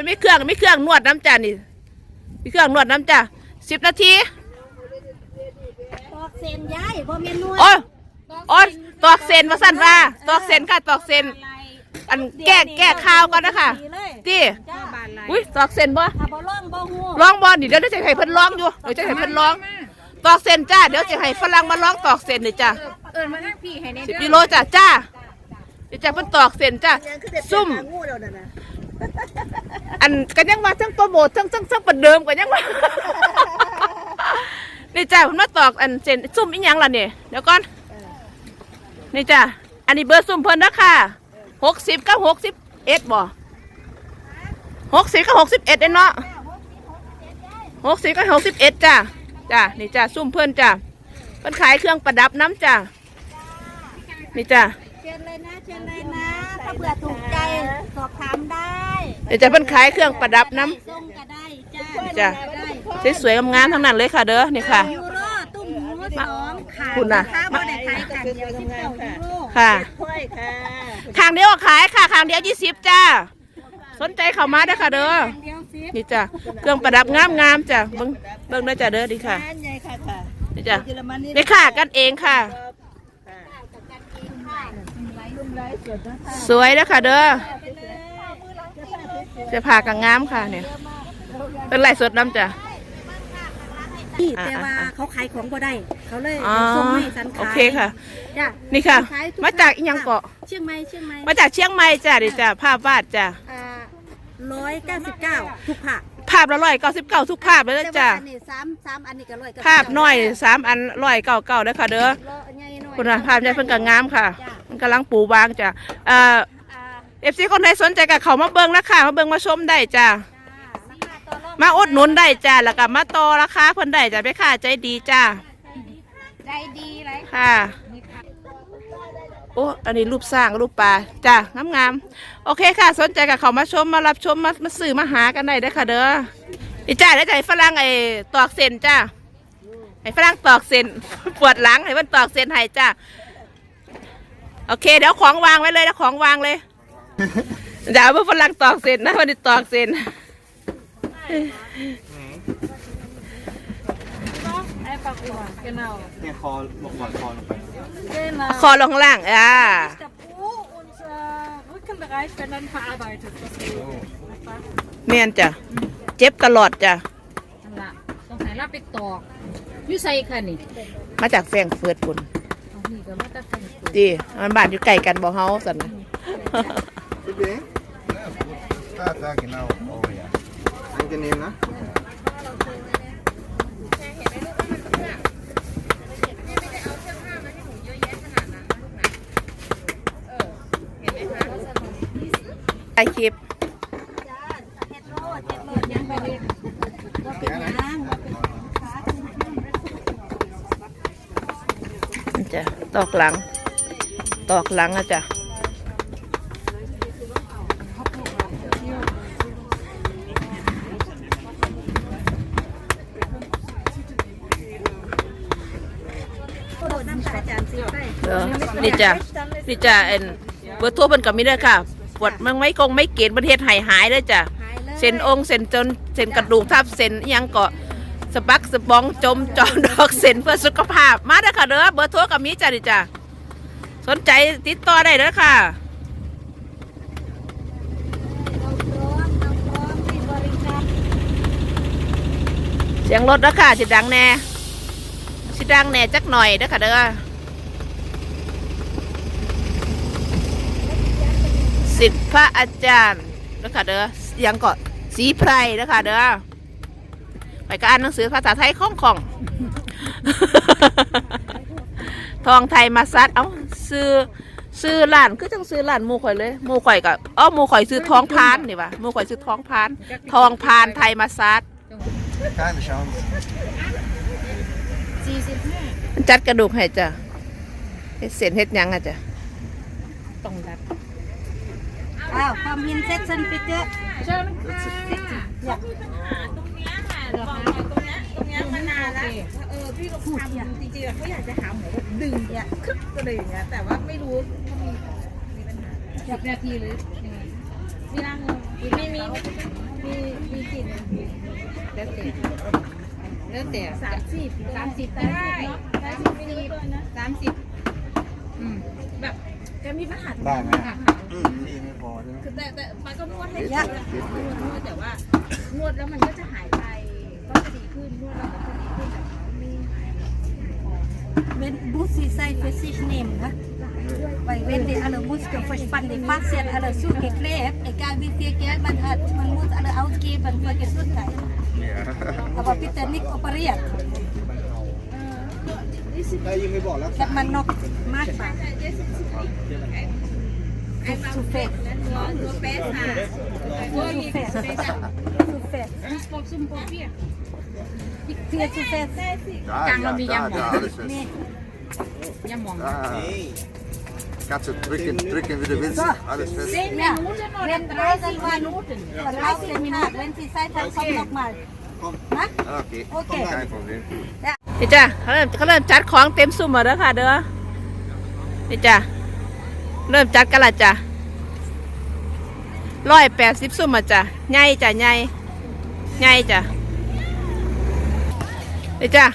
มันมีเครื่องมีเครื่องนวดน้ำจ้านี่มีเครื่องนวดน้ำจ้าสิบนาทีตอกเส้นย้ายบ่แม่นนวดโอ้ยโอ้ยตอกเซนว่าสั้นว่าตอกเซนค่ะตอกเซนอันแก้แก้ข่าวก่อนนะคะดีเลยที่จ้าอุ้ยตอกเซนบ่ถ้าบ่ร้องบ่ฮู้ร้องบอลนี่เดี๋ยวจะให้เพิ่นร้องอยู่เดี๋ยวจะให้เพิ่นร้องตอกเซนจ้าเดี๋ยวจะให้ฝรั่งมาร้องตอกเซนเลยจ้าเอิญมาทั้งพี่ให้ในสิบกิโลจ้าจ้าเดี๋ยวจะเพิ่นตอกเซนจ้าซุ่มงูแล้วนั่นน่ะ อันกันยังว่าทั้งโปรโมททั้งทั้งทั้งประเดิมกันยังว่านี่จ้าผมมาตอกอันเซนซุ่มอีหยังล่ะเนี่ยเดี๋ยวก่อนนี่จ้าอันนี้เบอร์ซุ่มเพิ่นนะค่ะหกสิบกับหกสิบเอ็ดบ่หกสิบกับหกสิบเอ็ดเนาะหกสิบกับหกสิบเอ็ดจ้าจ้านี่จ้าซุ่มเพิ่นจ้าเพิ่นขายเครื่องประดับน้ำจ้านี่จ้าเชิญเลยนะเชิญเลยนะ ถ้าเบื่อถูกใจสอบถามได้เดี๋ยวจะเพิ่นขายเครื่องประดับน้ ส่งก็ได้จ้าจ้ะได้ำสวยๆงามๆทั้งนั้นเลยค่ะเด้อนี่ค่ะ ยูโรตุ้มหูสองขาคุณน่ะค้าบ่ได้ขายกันเดียวสิบเก้ายูโรค่ะค่อยค่ะข้างเดียวก็ขายค่ะข้างเดียวยี่สิบจ้าสนใจเข้ามาเด้อค่ะเด้อเดียวสินี่จ้ะเครื่องประดับงามงามๆจ้ะเบิ่งเบิ่งได้อจ้ะเด้อดีค่ะอันใหญ่ค่ะค่ะนี่จ้ะเยอรมันนี่นี่ค่ะ กันเองค่ะ สวยเด้อค่ะเด้อเสื้อผ้ากังงามค่ะเนี่ยเป็นลายสดน้ำจ้ะนี่แต่ว่าเขาขายของบ่ได้ เขาเลยอ๋อส่งมาให้ฉันขายโอเคค่ะจ้ะนี่ค่ะขยทุมาจากอีหยังเกาะเชียงใหม่เชียงใหม่มาจากเชียงใหม่จ้ะดิจ้ะภาพวาดจ้ะร้อยเก้าสิบเก้าทุกผักภาพละร้อยเก้าสิบเก้าทุกภาพเลยนะจ้ะอันนี้สามสามอันนี้ก็ร้อยภาพน้อยสามอันร้อยเก้าเก้าเด้อค่ะเด้อคุณน่ะภาพใหญ่เพิ่นก็งามค่ะ มันกำลังปูวางจ้ะเอ่อเอฟซีคนใดสนใจก็เข้ามาเบิ่งนะคะมาเบิ่งมาชมได้จ้ะมาอุดหนุนได้จ้ะแล้วก็มาต่อราคาเพิ่นได้จ้ะไปค่ะใจดีจ้ะใจดีไรค่ะโอ้อันนี้รูปสร้างรูปปลาจ้ะงามๆโอเคค่ะ สนใจก็เข้ามาชมมารับชมมามาซื้อมาหากันได้เด้อค่ะเด้ออีจ้าได้ใจฝรั่งไอ้ตอกเส้นจ้ะไอ้ฝรั่งตอกเส้นปวดหลังให้มันตอกเส้นให้จ้ะ โอเค เดี๋ยวของวางไว้เลยนะของวางเลยเดี๋ยวเอาพวกฝรั่งตอกเส้นนะวันนี้ตอกเส้นเนี่ยคอลงหมอนคอลงไปคอลงข้างล่างอ่า Der Po und äh, Rückenbereich werden dann verarbeitet. Das ist เมียนจ้ะเจ็บตลอดจ้ะนั่นละต้องใส่ลาบไปตอกอยูใส่ค่ะนี่มาจากแฟรงก์เฟิร์ตปุ่นเอานี่ก็มาตัดใส่ ดีมันบ้านอยู่ไกลกันบ่เฮาสันนะ Tudo bem? Tá, tá, genau. Oh ja. Angenehm, ne? ถ่ายคลิปยังไปเลยก็เป็นยางนี่จ้ะตอกหลัง ตอกหลังอะจ้ะเออนี่จ้ะนี่จ้ะเอ็นเบอร์โทรเพิ่นก็มีเด้อค่ะ ปวดมันไม่กงไม่เกณฑ์ประเทศหายหายเลยจ้ะหายเลยเส้นองค์เส้นจนเส้นกระดูกทับเส้นอิหยังก็สะบักสะบองจมจอดอกเส้นเพื่อสุขภาพมาเด้อค่ะเด้อเบอร์โทรกับมีจ้ะดิจ้ะ สนใจติดต่อได้เด้อค่ะ เสียงรถแล้วค่ะสิดังแน่สิดังแน่จักหน่อยเด้อค่ะเด้อสิทธิพระอาจารย์เด้อค่ะเด้อยังเก็สีไพรเด้อค่ะเด้อไปก็อ่านหนังสือภาษาไทยคล่องของทองไทยมาซัด เอ้า ซื้อซื้อร้านคือจังซื้อร้านหมูข่อยเลยหมูข่อยก็เอ้าหมูข่อยซื้อทองพานนี่วะหมูข่อยซื้อทองพานทองพานไทยมาซัด Keine Chance. สี่สิบห้ามันจัดกระดูกให้จ้ะเฮ็ดเส้นเฮ็ดหยังอะจ้ะต้องรัดอ้าวความหินเซ็ตซันไปเจอ เชิญค่ะอยากตรงเนี้ยค่ะตรงเนี้ยตรงเนี้ยตรงเนี้ยมานานแล้วเออพี่ก็ทำจริงๆอะเขาอยากจะหาหมอแบบดึงเนี่ยครึกก็เลยอย่างเงี้ยแต่ว่าไม่รู้ว่ามีมีปัญหาสิบนาทีหรือยังไงมีร่างเงินไม่มีแล้วแต่แล้วแต่สามสิบสามสิบได้สามสิบสามสิบอืมแบบแกมีปัญหาได้ไหมค่ะที่ไม่พอใช่ไหมคือแต่แต่มันก็นวดให้คิดดีเลยนะคิดเลยนวดแต่ว่านวดแล้วมันก็จะหายไปก็จะดี ขึ้นนวดแล้วมันก็ดีขึ้นแต่ไม่หาย Wenn muss sie sein für sich nehmen, ne? Weil wenn die alle Muskeln verspannen, die Faszien alle zugeklebt, egal wie viel Geld man hat, man muss alle ausgeben für Gesundheit. Aber bitte nicht operiert. ได้ยิงไม่บอกแล้ว Kann man noch machbar. Zu fett. ตัวเป๊ะค่ะ Zu fett. Zu fett. ปกซุ่มปกเปี้ย Viel zu fett. Ja, ja, ja, ja, alles fest. Nee. ยำหมอง Ah. Kannst du drücken, drücken, wie du willst. Alles fest. Ja. Wenn irgendwann verläuft der Tag, wenn sie Zeit hat, kommt noch mal. Na? Okay. Okay. Kein Problem. นี่จ้ะเขาเริ่มเขาเริ่มจัดของเต็มซุ่มหมดแล้วค่ะเด้อนี่จ้ะเริ่มจัดกันละจ้ะร้อยแปดสิบซุ่มมาจ้ะใหญ่จ้ะใหญ่ใหญ่จ้ะ นี่จ้ะ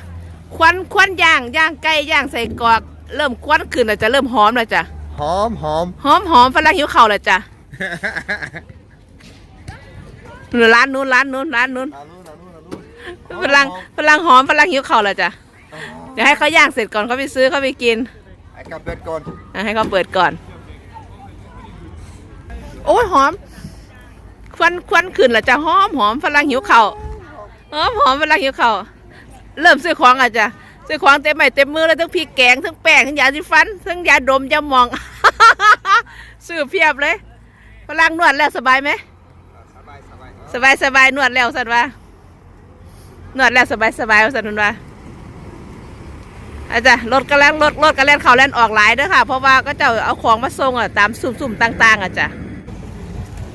ควันควันย่างย่างไก่ย่างใส่กรอก เริ่มควันขึ้นแล้วจ้ะเริ่มหอมแล้วจ้ะหอมหอมหอมหอมฝรั่งหิวเข่าวแล้วจ้ะนู่นร้านนู้นร้านนู้นร้านนู้นอานุนอานุนอานุนฝรั่งฝรั่งหอมฝรั่งหิวเข่าวแล้วจ้ะเดี๋ยวให้เขาย่างเสร็จก่อนเขาไปซื้อเขาไปกินไอ้กับเบ็ดก่อนอะให้เขาเปิดก่อน โอ้ยหอม ควันควันขึ้นแล้วจ้ะหอมหอมฝรั่งหิวเข่าวหอมหอมฝรั่งหิวเข่าว เริ่มซื้อของอะจ้ะซื้อของเต็มไม้เต็มมือเลยทั้งพริกแกงทั้งแป้งทั้งยาสีฟันทั้งยาดมยาหมอง ซื้อเพียบเลยฝรั่งนวดแล้วสบายไหมสบายสบายสบายสบายนวดแล้วสันว่านวดแล้วสบายสบายว่าสันว่าอาจารย์รถกระแลนรถรถกระแลนเขาแล่นออกหลายเด้อค่ะ เพราะว่าก็จะเอาของมาส่งอะตามสุ่มๆต่าง ๆอะจ้ะ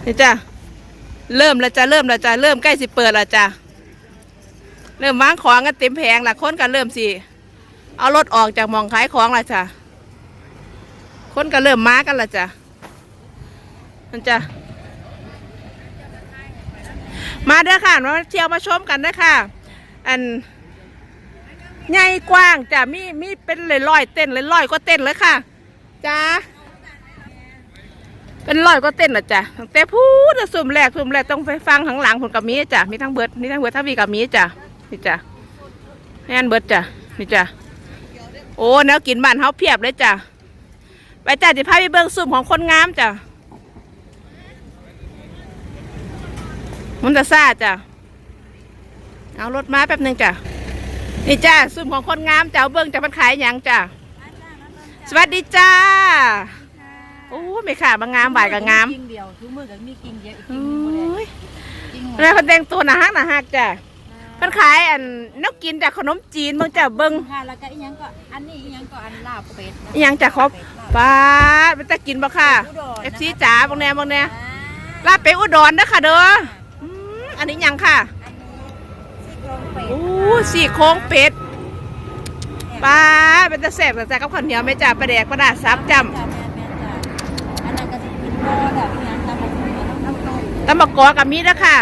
นี่จ้ะเริ่มแล้วจ้ะเริ่มแล้วจ้ะเริ่มใกล้สิเปิดแล้วจ้ะ เริ่มวางของกันเต็มแผงละคนกันเริ่มสิเอารถออกจากมองขายของละจ้ะคนก็เริ่มมากันละจ้ะมันจะมาเด้อค่ะมาเที่ยวมาชมกันเด้อค่ะ อันใหญ่กว้างจ้ะมีมีเป็นเลยร้อยเต้นเลยร้อยก็เต้นเลยค่ะจ้าเป็นร้อยก็เต้นละจ้ะแต่พูดสุ่มแรกสุ่มแรกต้องไปฟังข้างหลังผลกับมีจ้ะมีทั้งเบิดมีทั้งเบิดทั้งวีกับมีจ้ะ นี่จ้ะแม่นเบิดจ้ะนี่จ้ะโอ้แนวกินบ้านเฮาเพียบเลยจ้ะไปจ้ะจะพาไปเบิ่งสุ่มของคนงามจ้ะมุนตาซ่าจ้ะเอารถมาแป๊บหนึ่งจ้ะนี่จ้าซุ่มของคนงามจ้าเบิ้งจะมันขายหยังจ้ะสวัสดีจ้าโอ้ไม่ค่ะมางามบ่ายกับงามกิ่งเดียวทุกมือก็มีกิ่งเดียวอีกโอกิ่งหนึงบ่ได้กิ่งหมดแล้วคนแต่งตัวหนาฮักหนาฮักจ้ะ มันขายอันนกกินจากขนมจีนเบิ้งจ้ะเบิ้งค่ะแล้วก็อีหยังก็อันนี้อีหยังก็อันลาบเป็ดนะอิหยังจ้ะครับป้าดมันจะกินบ่ค่ะอุดรนะคะเอฟซีจ๋าบางแนบางแนอ่าลาบเป็ดอุดรนะค่ะเด้ออืมอันนี้หยังค่ะอันนี้ซี่โครงเป็ดโอ้ซี่โครงเป็ดป้าเป็นตะแสบแต่ใจกับข้าวเหนียวไม่จ่าปลาแดกปลาดาดซับจจ้ะแม่นๆจ้ะอันนั้นก็สิกินโบแบบอีหยังตามมาถึงน้ำต้มำตำบักกอกับมีดนะค่ะ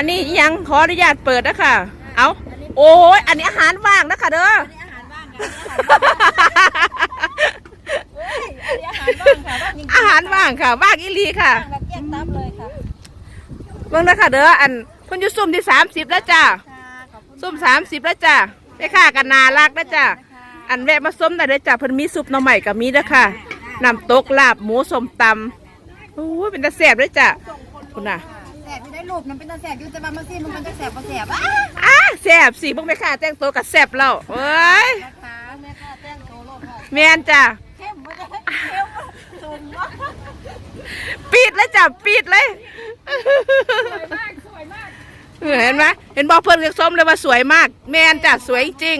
อันนี้อิหยังขออนุญาตเปิดนะค่ะ เอาโอ้ยอันนี้อาหารว่างนะค่ะเด้ออันนี้อาหารว่างกันอันนี้อาหารว่างค่ะว่างจริงๆอาหารว่างค่ะว่างอีหลีค่ะแบบแยกตับเลยค่ะเบิ่งนะค่ะเด้ออันเพิ่นอยู่ซุ่มที่สามสิบแล้วจ้าค่ะขอบคุณซุ่มสามสิบแล้วจ้าได้ค่ะกันนารักนะจ้าอันแวะมาส้มได้เลยจ้าเพิ่นมีซุปหน่อใหม่กับมีนะค่ะน้ำตกลาบหมูสมตำโอ้ยเป็นตะแสบเลยจ้าคุณน่ะแสบอยู่ได้ รูปมันเป็นตาแสบอยู่แต่ว่ามันสิมันจะแสบบ่แสบอะอ้าแสบสิพวกแม่ค้าแต่งตัวกับแสบแล้วเอ้ยนะคะแม่ค่ะแจ้งโตโลดค่ะแมนจ้ะเข้มบ่ได้เข้มสูงเนาะปิดเลยจ้ะปิดเลยเห็นไหมเห็นบอกเพื่อนกับส้มเลยว่าสวยมาก แมนจ้ะสวยจริง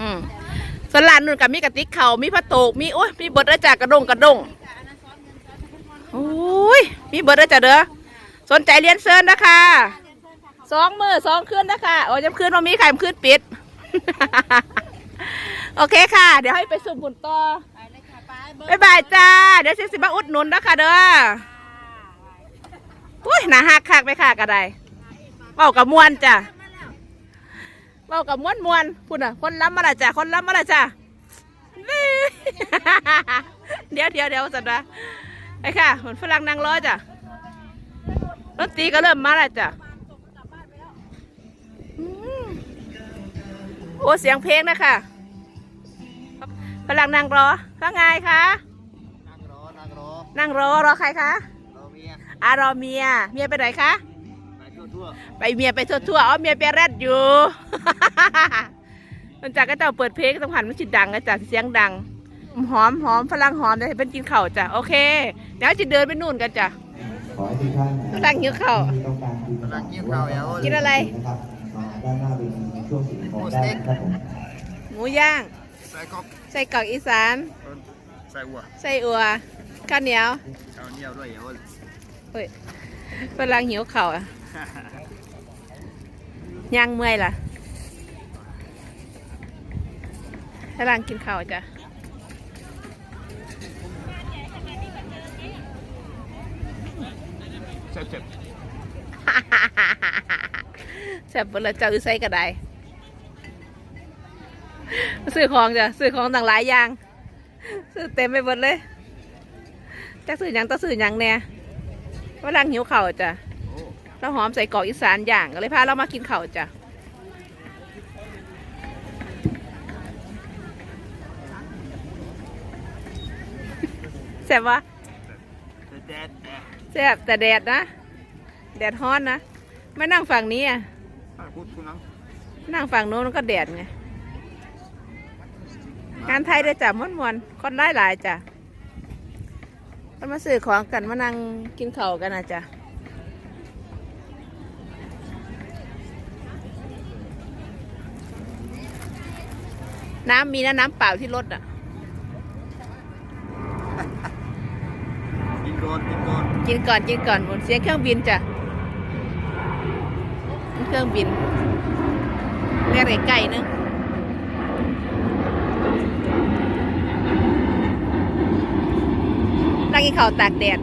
อืมสวนหลานนุ่นกับมีกระติกเขามีผ้าโตกมีโอ้ยมีเบิดแล้วจ้ะกระดงกระดงโอ้ยมีเบิดแล้วจ้ะเด้อ สนใจเรียนเซิร์นนะคะสองมือสองคืนนะคะโอ้ยจำคืนว่ามีใครคืนปิด โอเคค่ะ เดี๋ยวให้ไปสุ่มบุญต่อไปเลยค่ะไปเบิร์บ๊ายบายจ้า เดี๋ยวเซสิมาอุดหนุนนะคะเด้ออุ้ยหนาหักคักไปค่ะกระไดเบากับมวนจ้ะเบากับมวนมวนพูดอะ คนล้ำมาละจ้ะคนล้ำมาละจ้ะนี่เดี๋ยวเดี๋ยวเดี๋ยวสันนะไอ้ค่ะเหมือนฝรั่งนางร้อยจ้ะ ดนตรีก็เริ่มมาแล้วจ้ะอืมโอ้เสียงเพลงนะคะฝรั่งนางรอว่าไงคะนั่งรอนั่งรอนั่งรอรอใครคะรอเมียอารอเมีย เมียไปไหนคะไปทั่วไปเมียไปทั่วๆอ๋อเมียไปแรดอยู่มันจากก็เจ้าเปิดเพลงต้องหันมันจิดังนะจ้ะเสียงดังหอมหอมฝรั่งหอมได้เป็นกินข้าวจ้ะโอเคเดี๋ยวจะเดินไปนู่นกันจ้ะ ขอให้ทุกท่านฝรั่งหิวข้าวที่ต้องการกินๆกำลังกินข้าวแล้วกินอะไรนะครับมาด้านหน้าเวทีในช่วงสี่โมงได้นะครับผมหมูย่างใส่กอกใส่กรอกอีสานใส่วัวใส่อัวข้าวเหนียวข้าวเหนียวด้วยเดี๋ยวเฮ้ยฝรั่งหิวข้าวอะย่างเมื่อยล่ะฝรั่งกินข้าวจ้ะ เจ็บเจ็บแซ่บเบดละเจ้าอือใส่ก็ได้ซื้อของจ้ะซื้อของต่างหลายอย่าง ซื้อเต็มไปหมดเลยจะซื้อยังต้องซื้อยังแน่ว่ารังหิวเข่าจ้ะแล้วหอมใส่กอกอีสานอย่างก็เลยพาเรามากินเข่าจ้ะแซ่บวะ ซ่บแต่แดดนะ แดดฮ้อนนะไม่นั่งฝั่งนี้อะพูดคุณน้องนั่งฝั่งโน้นมันก็แดดไงงานไทยได้จ้ะมวนมวนๆคนได้หลายจ้ะมันมาซื้อของกันมานั่งกินข้าวกันนะจ้ะน้ำมีนะน้ำเปล่าที่รถอะ กินก่อนกินก่อนกินก่อนกินก่อนหมุนเสียงเครื่องบินจ้ะเครื่องบินเรียกไก่นึงนั่งกินข้าวตากแดด